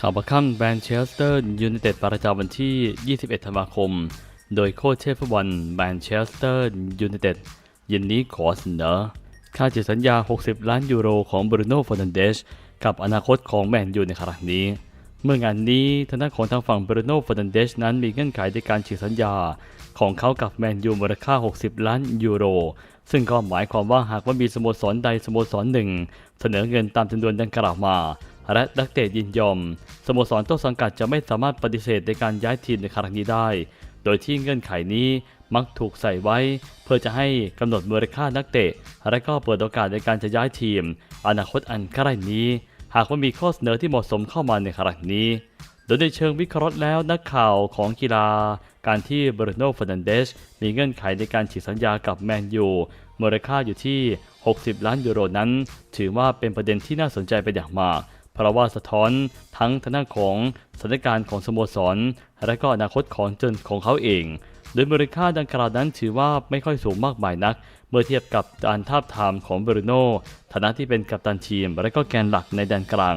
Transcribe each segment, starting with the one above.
ข่าวประค่ำแบนเชสเตอร์ยูไนเต็ดประจำวันที่ 21 ธันวาคม โดยโค้ชเชฟฟุตบอลแบนเชสเตอร์ยูไนเต็ดเย็นนี้ขอเสนอ ค่าจิตสัญญา 60 ล้านยูโรของบรูโน่ฟ r นันเดชกับอนาคตของแมนยูในครั้งนี้ เมื่องานนี้ทางด้านของทางฝั่งบรูโน่ฟ r นันเดชนั้นมีเงื่อนไขในการฉีกสัญญา ของเขากับแมนยูมูลค่า 60 ล้านยูโรซึ่งก็หมายความว่าหากว่ามีสโมสรใดสโมสรหนึ่ง เสนอเงินตามจำนวนดังกล่าวมา และนักเตะยินยอม สโมสรต้นสังกัดจะไม่สามารถปฏิเสธในการย้ายทีมในครั้งนี้ได้ โดยที่เงื่อนไขนี้มักถูกใส่ไว้ เพื่อจะให้กำหนดมูลค่านักเตะ และก็เปิดโอกาสในการจะย้ายทีม อนาคตอันใกล้นี้ หากว่ามีข้อเสนอที่เหมาะสมเข้ามาในครั้งนี้ โดยในเชิงวิเคราะห์แล้วนักข่าวของกีฬา การที่บรูโน่ฟ r นันเดชมีเงื่อนไขในการฉีกสัญญากับแมนยูมูลค่าอยู่ที่ 60 ล้านยูโรนั้น ถือว่าเป็นประเด็นที่น่าสนใจเป็นอย่างมาก เพราะว่าสะท้อนทั้งทางด้านของสถานการณ์ของสโมสร และก็อนาคตของเจนของเขาเอง โดยมูลค่าดังกล่าวนั้นถือว่าไม่ค่อยสูงมากมายนัก เมื่อเทียบกับการทาบทามของเบรูโน่ฐานะที่เป็นกัปตันทีม และก็แกนหลักในแดนกลาง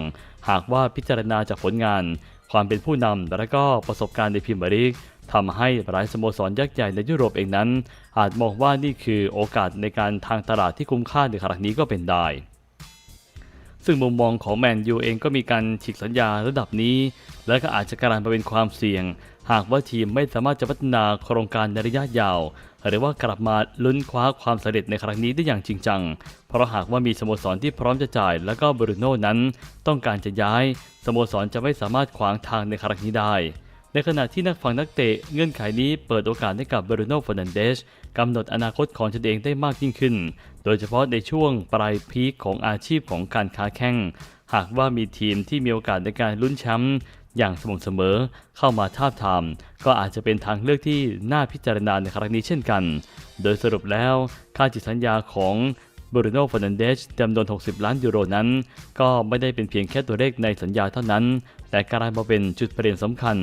หากว่าพิจารณาจากผลงาน ความเป็นผู้นำและก็ประสบการณ์ในพรีเมียร์ลีกทำให้หลายสโมสรยักษ์ใหญ่ในยุโรปเองนั้น อาจมองว่านี่คือโอกาสในการทางตลาดที่คุ้มค่าในครั้งนี้ก็เป็นได้ ซึ่งมุมมองของแมนยูเองก็มีการฉีกสัญญาระดับนี้ และก็อาจจะกลายมาเป็นความเสี่ยง หากว่าทีมไม่สามารถจะพัฒนาโครงการในระยะยาว หรือว่ากลับมาลุ้นคว้าความสำเร็จในครั้งนี้ได้อย่างจริงจัง เพราะหากว่ามีสโมสรที่พร้อมจะจ่าย และก็บรูโน่นั้น ต้องการจะย้าย สโมสรจะไม่สามารถขวางทางในครั้งนี้ได้ ในขณะที่นักฝังนักเตะเงื่อนไขนี้เปิดโอกาสให้กับบรูโน่ฟ r นันเดชกำหนดอนาคตของตนเองได้มากยิ่งขึ้น โดยเฉพาะในช่วงปลายพีคของอาชีพของการค้าแข่ง หากว่ามีทีมที่มีโอกาสในการลุ้นแชมป์อย่างสม่ำเสมอเข้ามาทาบทาม ก็อาจจะเป็นทางเลือกที่น่าพิจารณาในครั้งนี้เช่นกัน โดยสรุปแล้ว ค่าจิตสัญญาของ บรูโน่ฟ r นันเดชจำนวน 60 ล้านยูโรนั้น ก็ไม่ได้เป็นเพียงแค่ตัวเลขในสัญญาเท่านั้น แต่กลายมาเป็นจุดเปลี่ยนสำคัญ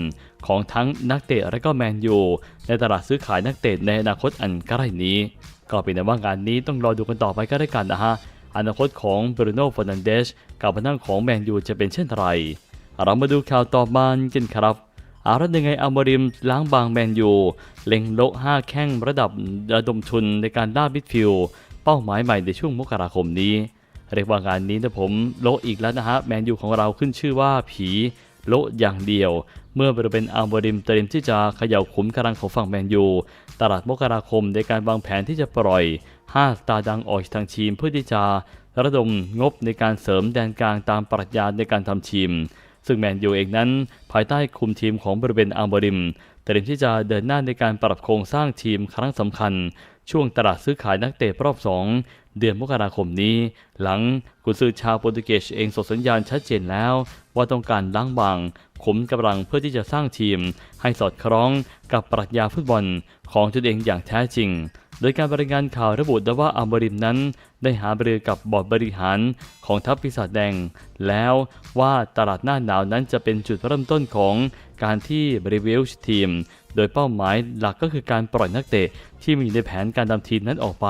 ของทั้งนักเตะและก็แมนยูในตลาดซื้อขายนักเตะในอนาคตอันใกล้นี้ ก็เป็นแต่ว่างานนี้ต้องรอดูกันต่อไปก็ได้กันนะฮะอนาคตของบรูโน่ฟ r นันเดชกับพนังของแมนยูจะเป็นเช่นไร เรามาดูข่าวต่อมากันครับอารัตยังไงอัลมริมล้างบางแมนยู เล็งโละ5แข้งระดับระดมทุนในการล่ามิดฟิลด์ เป้าหมายใหม่ในช่วงมกราคมนี้ เรียกว่างานนี้นะผมโลอีกแล้วนะฮะแมนยูของเราขึ้นชื่อว่าผีโลอย่างเดียว เมื่อบริเวณอัลมริมเตรียมที่จะเขย่าขุมกำลังของฝั่งแมนยู ตลาดมกราคมในการวางแผนที่จะปล่อย 5 สตาร์ดังออกจากทางทีมเพื่อที่จะระดมงบในการเสริมแดนกลางตามปรัชญาในการทำทีม ซึ่งแมนยูเองนั้น ภายใต้คุมทีมของบริเวณอัลบริมเตรียมที่จะเดินหน้าในการปรับโครงสร้างทีมครั้งสำคัญ ช่วงตลาดซื้อขายนักเตะรอบ 2 เดือนมกราคมนี้ หลังกุนซือชาวโปรตุเกสเองส่งสัญญาณชัดเจนแล้ว ว่าต้องการล้างบางขุมกำลังเพื่อที่จะสร้างทีม ให้สอดคล้องกับปรัชญาฟุตบอลของตนเองอย่างแท้จริง โดยการบริงานข่าวระบุได้ว่าอัมบริมนั้นได้หาบรือกับบอร์ดบริหารของทัพปีศาจแดง แล้วว่าตลาดหน้าหนาวนั้นจะเป็นจุดเริ่มต้นของการที่บริวิลทีม โดยเป้าหมายหลักก็คือการปล่อยนักเตะที่มีในแผนการทำทีมนั้นออกไป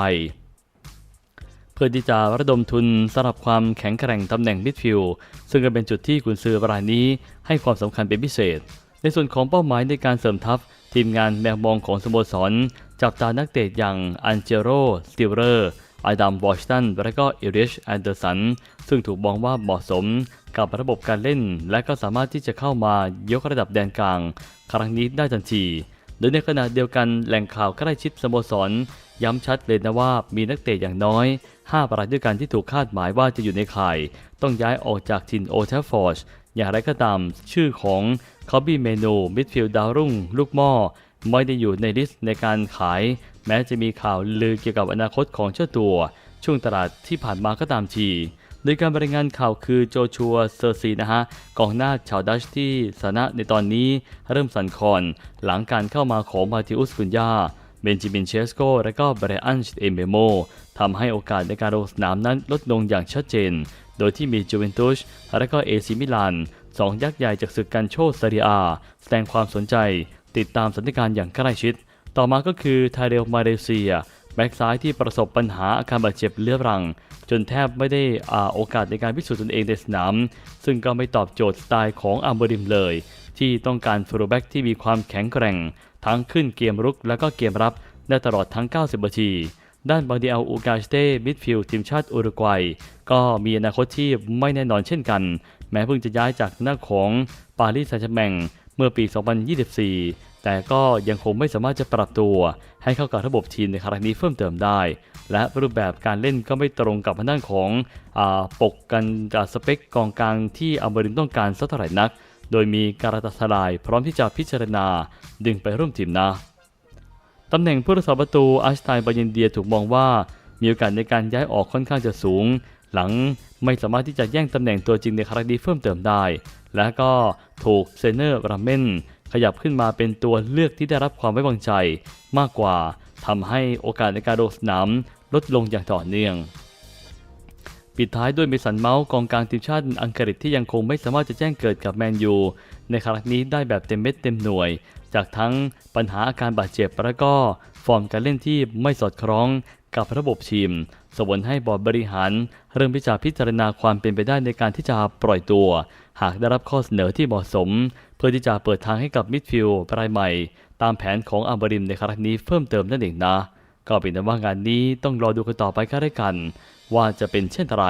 เพื่อที่จะระดมทุนสำหรับความแข็งแกร่งตำแหน่งมิดฟิลด์ซึ่งก็เป็นจุดที่กุนซือรายนี้ให้ความสำคัญเป็นพิเศษ ในส่วนของเป้าหมายในการเสริมทัพทีมงานแมวมองของสโมสร จับตานักเตะอย่างอันเจโรสติลเลอร์ อดัมวอชตันและก็เอริชแอนเดอร์สัน ซึ่งถูกมองว่าเหมาะสมกับระบบการเล่น และก็สามารถที่จะเข้ามายกระดับแดนกลาง ครั้งนี้ได้ทันที โดยในขณะเดียวกันแหล่งข่าวใกล้ชิดสโมสร ย้ำชัดเลยนะว่ามีนักเตะอย่างน้อย 5 รายด้วยกันที่ถูกคาดหมายว่าจะอยู่ในข่าย ต้องย้ายออกจากทินโอเทฟฟอร์ดอย่างไรก็ตาม ชื่อของคอบบี้เมนูมิดฟิลด์ดาวรุ่ง ลูกหม้อไม่ได้อยู่ในลิสต์ในการขาย แม้จะมีข่าวลือเกี่ยวกับอนาคตของเจ้าตัว ช่วงตลาดที่ผ่านมาก็ตามทีโดยการบรรยายงานข่าวคือโจชัวเซอร์ซีนะฮะกองหน้าชาวดัชที่สนะในตอนนี้เริ่มสั่นคลอน หลังการเข้ามาของมาติอุสกุนยาเบนจิมินเชสโกและก็เบรอันเอเมโมทำให้โอกาสในการลงสนามนั้นลดลงอย่างชัดเจน โดยที่มีจูเวนตุสและก็เอซิมิลานสองยักษ์ใหญ่จากศึกกันโชซาเรียอา แสดงความสนใจ ติดตามสถานการณ์อย่างใกล้ชิด ต่อมาก็คือไทเรลมาเลเซียแบ็กซ้ายที่ประสบปัญหาอาการบาดเจ็บเรื้อรัง จนแทบไม่ได้อาโอกาสในการพิสูจน์ตนเองในสนาม ซึ่งก็ไม่ตอบโจทย์สไตล์ของอัมเบริมเลย ที่ต้องการฟูลแบ็กที่มีความแข็งแกร่ง ทั้งขึ้นเกมรุกและก็เกมรับได้ตลอดทั้ง 90 นาที ด้านบางดีเอลอูกาสเต้มิดฟิลด์ทีมชาติอุรุกวัย ก็มีอนาคตที่ไม่แน่นอนเช่นกัน แม้เพิ่งจะย้ายจากหน้าของปารีสแซงต์แชร์แมง เมื่อปี 2024 แต่ก็ยังคงไม่สามารถจะปรับตัว ให้เข้ากับระบบทีมในครั้งนี้เพิ่มเติมได้ และรูปแบบการเล่นก็ไม่ตรงกับทางด้านของอปกกันสเปคกองกลางที่อัมเบรินต้องการสักเท่าไหร่นัก โดยมีการาตาสลายพร้อมที่จะพิจารณาดึงไปร่วมทีมนะตำแหน่งผู้รักษาประตูอัชไตน์บายนเดียถูกมองว่ามีโอกาสในการย้ายออกค่อนข้างจะสูง หลังไม่สามารถที่จะแย่งตำแหน่งตัวจริงในครั้งนี้เพิ่มเติมได้ และก็ถูกเซเนอร์ราเมนขยับขึ้นมาเป็นตัวเลือกที่ได้รับความไว้วางใจมากกว่าทำให้โอกาสในการลงสนามลดลงอย่างต่อเนื่อง ปิดท้ายด้วยเมสันเมาส์กองกลางทีมชาติอังกฤษที่ยังคงไม่สามารถจะแจ้งเกิดกับแมนยู ในครั้งนี้ได้แบบเต็มเม็ดเต็มหน่วย จากทั้งปัญหาอาการบาดเจ็บและก็ฟอร์มการเล่นที่ไม่สอดคล้องกับระบบทีม สวนให้บอร์ดบริหาร เริ่มพิจารพิจารณาความเป็นไปได้ในการที่จะปล่อยตัว หากได้รับข้อเสนอที่เหมาะสม เพื่อที่จะเปิดทางให้กับมิดฟิลด์รายใหม่ ตามแผนของอัมบริมในครั้งนี้เพิ่มเติมนั่นเองนะ ก็เป็นแต่ว่างานนี้ต้องรอดูกันต่อไปก็ได้กัน ว่าจะเป็นเช่นไร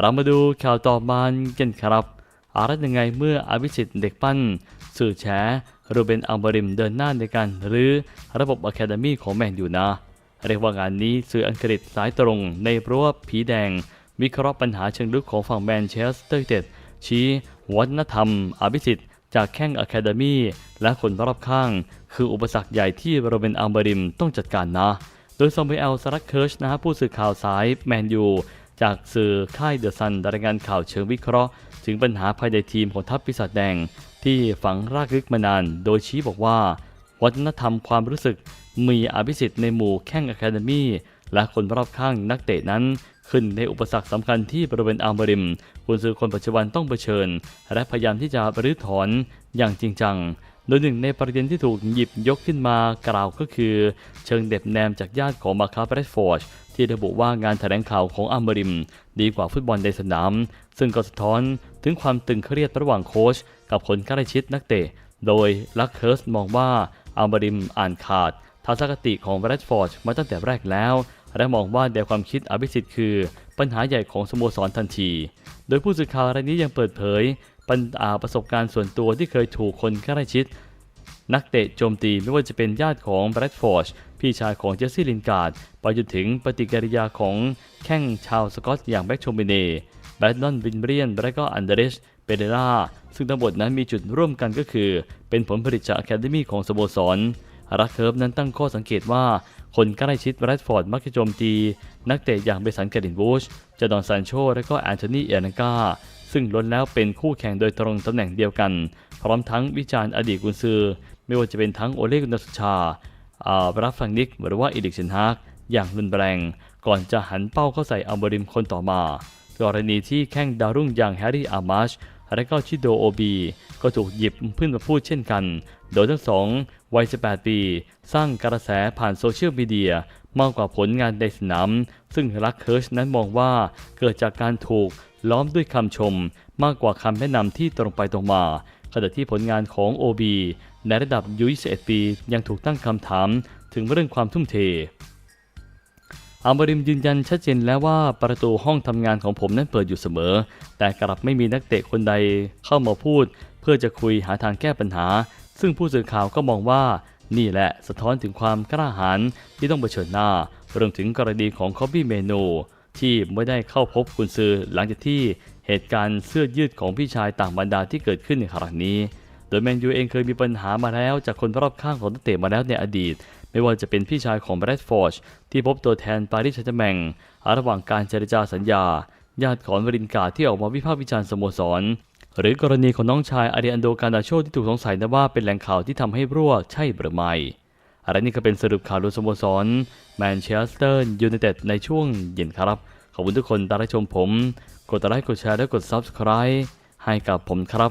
เรามาดูข่าวต่อมากันครับอะไรยังไงเมื่ออภิสิทธิ์เด็กปั้น สื่อแฉรูเบนอัลบริมเดินหน้าในการรื้อระบบอะคาเดมีของแมนอยู่นะ เรียกว่างานนี้สื่ออังกฤษสายตรงในรั้วผีแดง วิเคราะห์ปัญหาเชิงลึกของฝั่งแมนเชสเตอร์ยูไนเต็ดชี้วัฒนธรรม อภิสิทธิ์จากแข้งอะคาเดมีและคนรอบข้าง คืออุปสรรคใหญ่ที่โรเบนอัลบริมต้องจัดการนะ โดยซอมเบลสรักเคิร์ชนะฮะผู้สื่อข่าวสายแมนยูจากสื่อค่ายเดอะซันรายงานข่าวเชิงวิเคราะห์ ถึงปัญหาภายในทีมของทัพปีศาจแดง ที่ฝังรากลึกมานาน โดยชี้บอกว่า วัฒนธรรมความรู้สึกมีอภิสิทธิ์ในหมู่แข้งอะคาเดมีและคนรอบข้างนักเตะนั้น ขึ้นในอุปสรรคสำคัญที่บริเวณอัลบริมกุนซือคนปัจจุบันต้องเผชิญ และพยายามที่จะรื้อถอนอย่างจริงจังโดยหนึ่งในประเด็นที่ถูกหยิบยกขึ้นมากล่าวก็คือ เชิงเด็บแนมจากญาติของมาคาเบรดฟอร์ดที่ระบุว่างานแถลงข่าวของอัมบริม ดีกว่าฟุตบอลในสนาม ซึ่งก็สะท้อนถึงความตึงเครียดระหว่างโค้ชกับคนใกล้ชิดนักเตะ โดยลักเคิร์สมองว่า อัลบริมอ่านขาดทัศนคติของแบรดฟอร์ดมาตั้งแต่แรกแล้ว และมองว่าแนวความคิดอภิสิทธิ์คือ ปัญหาใหญ่ของสโมสรทันที โดยผู้สื่อข่าวรายนี้ยังเปิดเผยปัญหาประสบการณ์ส่วนตัวที่เคยถูกคนใกล้ชิด นักเตะโจมตีไม่ว่าจะเป็นญาติของแบรดฟอร์ดพี่ชายของเจสซี่ลินการ์ดไปจนถึงปฏิกิริยาของแข้งชาวสกอตอย่างแบ็กโชมิเน่แบดนอนวินเบรียนและก็อันเดรส เปเดราซึ่งทั้งหมดนั้นมีจุดร่วมกันก็คือ เป็นผลผลิตจากอะคาเดมีของสโมสรรักเคิร์ฟนั้นตั้งข้อสังเกตว่า คนใกล้ชิดแรดฟอร์ดมักจะโจมตี นักเตะอย่างเบสันเกดินบูชจดอนซานโช และก็แอนโทนีเอนังกาซึ่งล้นแล้วเป็นคู่แข่งโดยตรงตำแหน่งเดียวกัน พร้อมทั้งวิจารณ์อดีตกุนซือ ไม่ว่าจะเป็นทั้งโอเลกุนสุชาอารับฟังนิกหรือว่าอีดิกเชนฮากอย่างรุนแรง ก่อนจะหันเป้าเข้าใส่อัลบริมคนต่อมา กรณีที่แข้งดาวรุ่งอย่างแฮร์รี่อามาช และก็ชิโดโอบีก็ถูกหยิบขึ้นมาพูดเช่นกัน โดยทั้งสองวัย 18 ปี สร้างกระแสผ่านโซเชียลมีเดียมากกว่าผลงานในสนาม ซึ่งรักเคิร์ชนั้นมองว่าเกิดจากการถูกล้อมด้วยคำชม มากกว่าคำแนะนำที่ตรงไปตรงมา ขณะที่ผลงานของ OB ในระดับยุ21ปี ยังถูกตั้งคำถามถึงเรื่องความทุ่มเท อัลบริมยืนยันชัดเจนแล้วว่าประตูห้องทำงานของผมนั้นเปิดอยู่เสมอ แต่กลับไม่มีนักเตะคนใดเข้ามาพูด เพื่อจะคุยหาทางแก้ปัญหา ซึ่งผู้สื่อข่าวก็มองว่านี่แหละสะท้อนถึงความกล้าหาญที่ต้องเผชิญหน้ารวมถึงกรณีของคอบบี้เมโนที่ไม่ได้เข้าพบกุนซือหลังจากที่เหตุการณ์เสื้อยืดของพี่ชายต่างบรรดาที่เกิดขึ้นในครั้งนี้ โดยแมนยูเองเคยมีปัญหามาแล้วจากคนรอบข้างของนักเตะมาแล้วในอดีต ไม่ว่าจะเป็นพี่ชายของแบรดฟอร์ดที่พบตัวแทนปารีสแซงต์แชแมงระหว่างการเจรจาสัญญา ญาติของวรินกาที่ออกมาวิพากษ์วิจารณ์สโมสร หรือกรณีของน้องชายอาริอันโดการนาโชที่ถูกสงสัยนะว่าเป็นแหล่งข่าวที่ทำให้รั่วใช่หรือไม่อะไรนี่ก็เป็นสรุปข่าวรวมสโมสรแมนเชสเตอร์ยูไนเต็ดในช่วงเย็นครับ ขอบคุณทุกคนที่รับชมผม กดไลค์กดแชร์และกด Subscribe ให้กับผมครับ